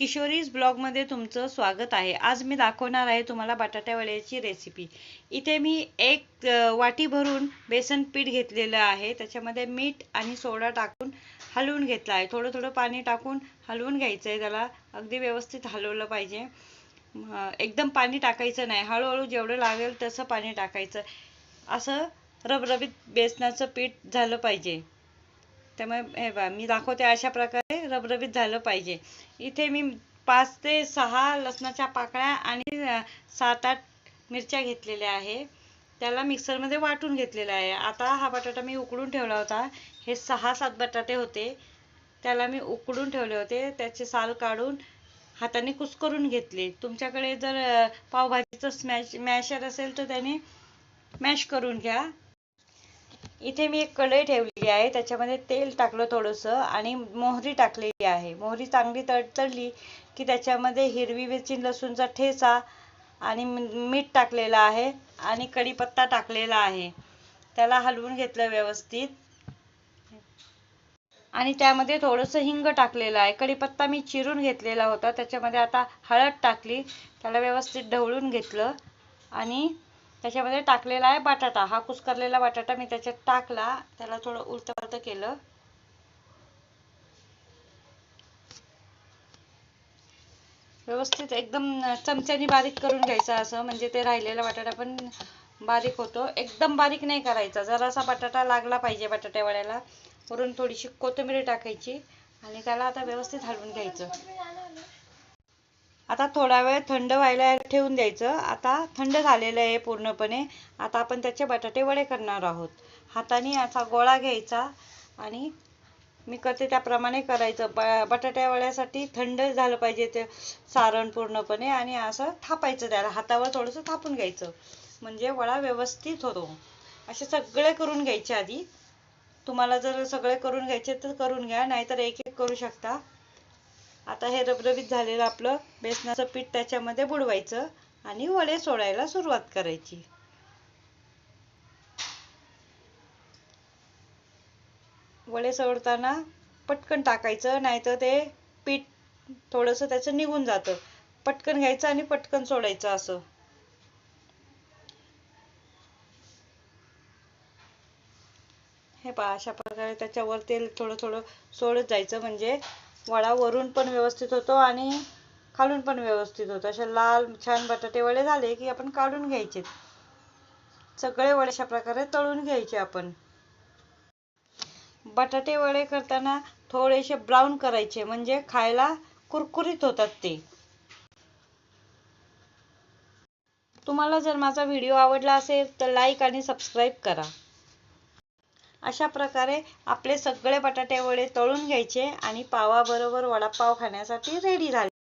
किशोरीज ब्लॉगमध्ये तुमचं स्वागत आहे. आज मी दाखवणार आहे तुम्हाला बटाट्यावड्याची रेसिपी इथे मी एक वाटी भरून बेसन पीठ घेतलेलं आहे. त्याच्यामध्ये मीठ आणि सोडा टाकून हलवून घेतलं आहे. थोडं थोडं पाणी टाकून हलवून घ्यायचं आहे त्याला अगदी व्यवस्थित हलवलं पाहिजे. एकदम पाणी टाकायचं नाही. हळूहळू जेवढं लागेल तसं पाणी टाकायचं. असं रबरबीत बेसनाचं पीठ झालं पाहिजे. त्यामुळे हे बा मी दाखवते अशा प्रकारे रबरबीत झालं पाहिजे. इथे मी पाच ते सहा लसणाच्या पाकळ्या आणि सात आठ मिरच्या घेतलेल्या आहे. त्याला मिक्सरमध्ये वाटून घेतलेला आहे. आता हा बटाटा मी उकडून ठेवला होता. हे सहा सात बटाटे होते. त्याला मी उकडून ठेवले होते. त्याचे साल काढून हाताने कुस्करून घेतले. तुमच्याकडे जर पावभाजीचं स्मॅश मॅशर असेल तर त्याने मॅश करून घ्या. इथे मी एक कढई ठेवलेली आहे त्याच्यामध्ये तेल टाकलं थोडंसं आणि मोहरी टाकलेली आहे. मोहरी चांगली तडतडली की त्याच्यामध्ये हिरवी मिरची लसूणचा ठेचा आणि मीठ टाकलेलं आहे आणि कढीपत्ता टाकलेला आहे. त्याला हलवून घेतलं व्यवस्थित. आणि त्यामध्ये थोडंसं हिंग टाकलेलं आहे. कढीपत्ता मी चिरून घेतलेला होता त्याच्यामध्ये आता हळद टाकली त्याला व्यवस्थित ढवळून घेतलं आणि त्याच्यामध्ये टाकलेला आहे बटाटा. हा कुस्करलेला बटाटा मी त्याच्यात टाकला. त्याला थोडं उलटं केलं. व्यवस्थित एकदम चमच्याने बारीक करून घ्यायचं असं. म्हणजे ते राहिलेला बटाटा पण बारीक होतो. एकदम बारीक नाही करायचा. जरासा बटाटा लागला पाहिजे बटाट्या वड्याला. वरून थोडीशी कोथिंबीर टाकायची. आणि त्याला आता व्यवस्थित हलवून घ्यायचं. आता थोडा वेळ थंड व्हायला ठेवून द्यायचं. आता थंड झालेलं आहे पूर्णपणे. आता आपण त्याचे बटाटे वडे करणार आहोत. हाताने असा गोळा घ्यायचा आणि मी करते त्याप्रमाणे करायचं. ब बटाट्या वड्यासाठी थंड झालं पाहिजे ते सारण पूर्णपणे आणि असं थापायचं त्याला. हातावर थोडंसं थापून घ्यायचं. म्हणजे वडा व्यवस्थित होतो. असे सगळे करून घ्यायचे आधी. तुम्हाला जर सगळे करून घ्यायचे तर करून घ्या नाहीतर एक एक करू शकता. आता हे रबरबीत झालेलं आपलं बेसनाचं पीठ त्याच्यामध्ये बुडवायचं आणि वडे सोडायला सुरुवात करायची. वडे सोडताना पटकन टाकायचं नाहीतर ते पीठ थोडंसं त्याचं निघून जातं. पटकन घ्यायचं आणि पटकन सोडायचं असं. हे पहा अशा प्रकारे त्याच्यावर तेल थोडं थोडं सोडत जायचं. म्हणजे वडा वरून पण व्यवस्थित होतो आणि खालून पण व्यवस्थित होतो. असे लाल छान बटाटे वडे झाले की आपण काढून घ्यायचे. सगळे वडे अशा प्रकारे तळून घ्यायचे आपण. बटाटे वडे करताना थोडेसे ब्राऊन करायचे म्हणजे खायला कुरकुरीत होतात ते. तुम्हाला जर माझा व्हिडिओ आवडला असेल तर लाईक आणि सबस्क्राईब करा. अशा प्रकारे आपले सगळे बटाटे वडे तळून घ्यायचे आणि पावाबरोबर वडापाव खाण्यासाठी रेडी झाले.